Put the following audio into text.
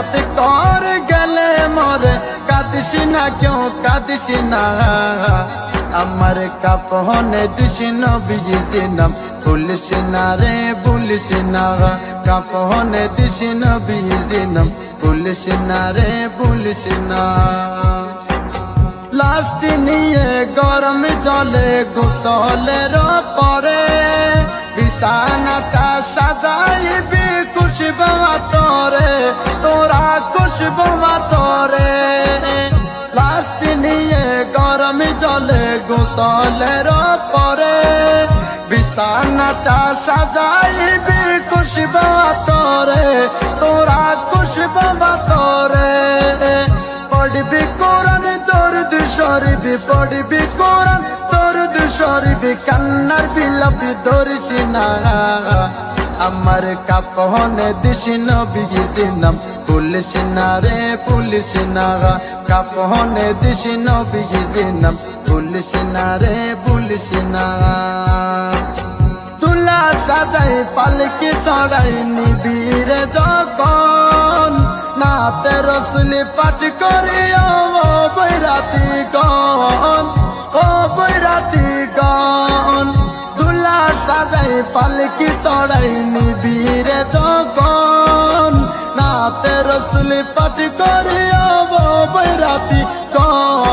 বেড়াত কর গেলে মরে, কাঁদিস না কেউ, কাঁদিস না। আমার কাপনে দিস নবীজি দিনাম ভুলিস না রে, ভুলিস না। কাপনে দিস নবীজি দিনাম ভুলিস না রে, ভুলিস না। লাস্ট নিয়ে গরম জলে, গোসলের খুশবু তোরে লাস্ট নিয়ে গরম জলে গোসলের পরে, বিছানাটা সাজাইবি খুশবু তোরে, তোরা খুশবু তোরে। পড়বি কোরআন, দরদ শরীফ পড়বি কোরআন, দরদ শরীফ কান্নার বিলাপি ধরিস না। আমার কাপনে দিস নবী দিনাম। পুলিশ না রে পুলিশ না কাপনে দিস নবী দিনাম। পুলিশ না রে পুলিশ না তুলা সাজাই, পালকি চড়াই নিবিরে যখন নাতে রসুলি পাঠ করি সাজাই পালকি চড়াই নিবিরে যখন। নাতে রসুলি পাটি করি ও বৈরাতি গন